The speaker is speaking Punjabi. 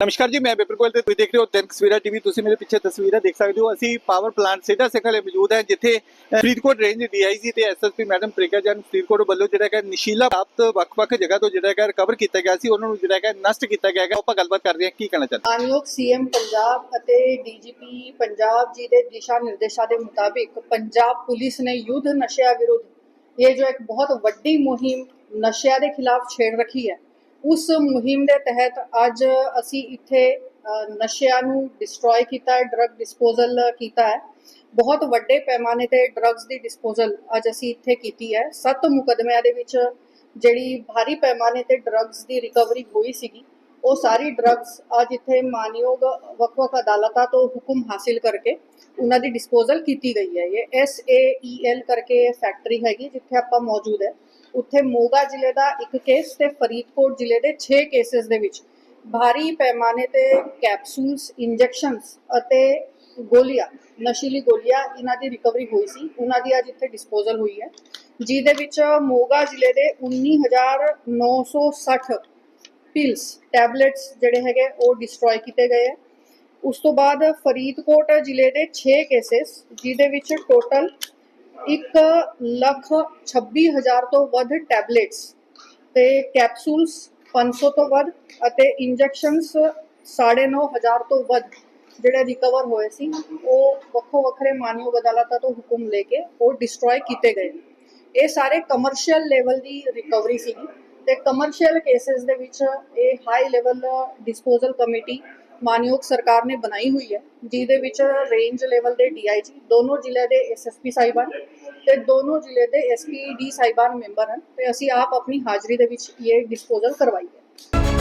ਨਮਸਕਾਰ ਜੀ, ਮੈਂ ਬਿਪਰ ਗੋਇਲ ਤੇ ਤੁਸੀਂ ਦੇਖ ਰਹੇ ਹੋ ਦਿਨ ਤਸਵੀਰਾਂ ਟੀਵੀ। ਤੁਸੀਂ ਮੇਰੇ ਪਿੱਛੇ ਤਸਵੀਰਾਂ ਦੇਖ ਸਕਦੇ ਹੋ। ਅਸੀਂ ਪਾਵਰ ਪਲਾਂਟ ਸਿੱਧਾ ਸਿਖਲੇ ਮੌਜੂਦ ਹੈ, ਜਿੱਥੇ ਫਰੀਦਕੋਟ ਰੇਂਜ ਡੀਆਈਜੀ ਤੇ ਐਸਐਸਪੀ ਮੈਡਮ ਪ੍ਰਿਕਾ ਜਨ ਫਰੀਦਕੋਟ ਵੱਲੋਂ ਜਿਹੜਾ ਹੈ ਨਸ਼ੀਲਾ ਪ੍ਰਾਪਤ ਵੱਖ-ਵੱਖ ਜਗ੍ਹਾ ਤੋਂ ਜਿਹੜਾ ਹੈ ਰਿਕਵਰ ਕੀਤਾ ਗਿਆ ਸੀ। ਉਹਨਾਂ ਨੂੰ ਜਿਹੜਾ ਹੈ ਨਸ਼ਟ ਕੀਤਾ ਗਿਆ ਹੈ ਆਪਾਂ ਗੱਲਬਾਤ ਕਰਦੇ ਹਾਂ, ਕੀ ਕਹਿਣਾ ਚਾਹੁੰਦੇ ਮਾਨਯੋਗ ਸੀਐਮ ਪੰਜਾਬ ਅਤੇ ਡੀਜੀਪੀ ਪੰਜਾਬ ਜੀ ਦੇ ਦਿਸ਼ਾ ਨਿਰਦੇਸ਼ਾਂ ਦੇ ਮੁਤਾਬਿਕ ਪੰਜਾਬ ਪੁਲਿਸ ਨੇ ਯੁੱਧ ਨਸ਼ਿਆਂ ਵਿਰੁੱਧ, ਇਹ ਜੋ ਇੱਕ ਬਹੁਤ ਵੱਡੀ ਮੁਹਿੰਮ ਨਸ਼ਿਆਂ ਦੇ ਖਿਲਾਫ ਛੇੜ ਰੱਖੀ ਹੈ ਉਸ ਮੁਹਿੰਮ ਦੇ ਤਹਿਤ ਅੱਜ ਅਸੀਂ ਇੱਥੇ ਨਸ਼ਿਆਂ ਨੂੰ ਡਿਸਟਰੋਏ ਕੀਤਾ ਹੈ ਡਰੱਗ ਡਿਸਪੋਜ਼ਲ ਕੀਤਾ ਹੈ। ਬਹੁਤ ਵੱਡੇ ਪੈਮਾਨੇ ਤੇ ਡਰੱਗਸ ਦੀ ਡਿਸਪੋਜ਼ਲ ਅੱਜ ਅਸੀਂ ਇੱਥੇ ਕੀਤੀ ਹੈ। ਸੱਤ ਮੁਕਦਮਿਆਂ ਦੇ ਵਿੱਚ ਜਿਹੜੀ ਭਾਰੀ ਪੈਮਾਨੇ ਤੇ ਡਰੱਗਸ ਦੀ ਰਿਕਵਰੀ ਹੋਈ ਸੀਗੀ। ਉਹ ਸਾਰੀ ਡਰੱਗਸ ਅੱਜ ਇੱਥੇ ਮਾਨਯੋਗ ਵੱਖ-ਵੱਖ ਅਦਾਲਤਾਂ ਤੋਂ ਹੁਕਮ ਹਾਸਿਲ ਕਰਕੇ ਉਹਨਾਂ ਦੀ ਡਿਸਪੋਜ਼ਲ ਕੀਤੀ ਗਈ ਹੈ। ਇਹ ਐਸ ਏ ਈ ਐਲ ਕਰਕੇ ਫੈਕਟਰੀ ਹੈਗੀ, ਜਿੱਥੇ ਆਪਾਂ ਮੌਜੂਦ ਹੈ। ਉੱਥੇ ਮੋਗਾ ਜ਼ਿਲ੍ਹੇ ਦਾ ਇੱਕ ਕੇਸ ਤੇ ਫਰੀਦਕੋਟ ਜ਼ਿਲ੍ਹੇ ਦੇ 6 ਕੇਸਸ ਦੇ ਵਿੱਚ ਭਾਰੀ ਪੈਮਾਨੇ ਤੇ ਕੈਪਸੂਲਸ ਇੰਜੈਕਸ਼ਨਸ ਅਤੇ ਗੋਲੀਆਂ, ਨਸ਼ੀਲੀ ਗੋਲੀਆਂ ਇਹਨਾਂ ਦੀ ਰਿਕਵਰੀ ਹੋਈ ਸੀ। ਉਹਨਾਂ ਦੀ ਅੱਜ ਇੱਥੇ ਡਿਸਪੋਜ਼ਲ ਹੋਈ ਹੈ। ਜਿਹਦੇ ਵਿੱਚ ਮੋਗਾ ਜ਼ਿਲ੍ਹੇ ਦੇ 19960 ਪਿਲਸ ਟੈਬਲੇਟਸ ਜਿਹੜੇ ਹੈਗੇ ਉਹ ਡਿਸਟਰੋਏ ਕੀਤੇ ਗਏ ਹੈ ਉਸ ਤੋਂ ਬਾਅਦ ਫਰੀਦਕੋਟ ਜ਼ਿਲ੍ਹੇ ਦੇ 6 ਕੇਸਸ ਜਿਹਦੇ ਵਿੱਚ ਟੋਟਲ 1 ਲੱਖ 26 ਹਜ਼ਾਰ ਤੋਂ ਵੱਧ ਟੈਬਲੇਟਸ ਤੇ ਕੈਪਸੂਲਸ 500 ਤੋਂ ਵੱਧ ਅਤੇ ਇੰਜੈਕਸ਼ਨਸ 9.5 ਹਜ਼ਾਰ ਤੋਂ ਵੱਧ ਜਿਹੜੇ ਰਿਕਵਰ ਹੋਏ ਸੀ, ਉਹ ਵੱਖੋ ਵੱਖਰੇ ਮਾਨਯੋਗ ਅਦਾਲਤਾਂ ਤੋਂ ਹੁਕਮ ਲੈ ਕੇ ਉਹ ਡਿਸਟਰੋਏ ਕੀਤੇ ਗਏ। ਇਹ ਸਾਰੇ ਕਮਰਸ਼ੀਅਲ ਲੈਵਲ ਦੀ ਰਿਕਵਰੀ ਸੀਗੀ। ਤੇ ਕਮਰਸ਼ੀਅਲ ਕੇਸਿਸ ਦੇ ਵਿੱਚ ਇਹ ਹਾਈ ਲੈਵਲ ਡਿਸਪੋਜ਼ਲ ਕਮੇਟੀ ਮਾਨਯੋਗ ਸਰਕਾਰ ਨੇ ਬਣਾਈ ਹੋਈ ਹੈ, ਜਿਹਦੇ ਵਿੱਚ ਰੇਂਜ ਲੈਵਲ ਦੇ ਡੀਆਈਜੀ ਦੋਨੋਂ ਜ਼ਿਲ੍ਹੇ ਦੇ ਐਸਐਸਪੀ ਸਾਹਿਬਾਨ ਤੇ ਦੋਨੋਂ ਜ਼ਿਲ੍ਹੇ ਦੇ ਐਸਪੀਡੀ ਸਾਹਿਬਾਨ ਮੈਂਬਰ ਹਨ ਤੇ ਅਸੀਂ ਆਪ ਆਪਣੀ ਹਾਜ਼ਰੀ ਦੇ ਵਿੱਚ ਇਹ ਡਿਸਪੋਜ਼ਲ ਕਰਵਾਈ ਹੈ।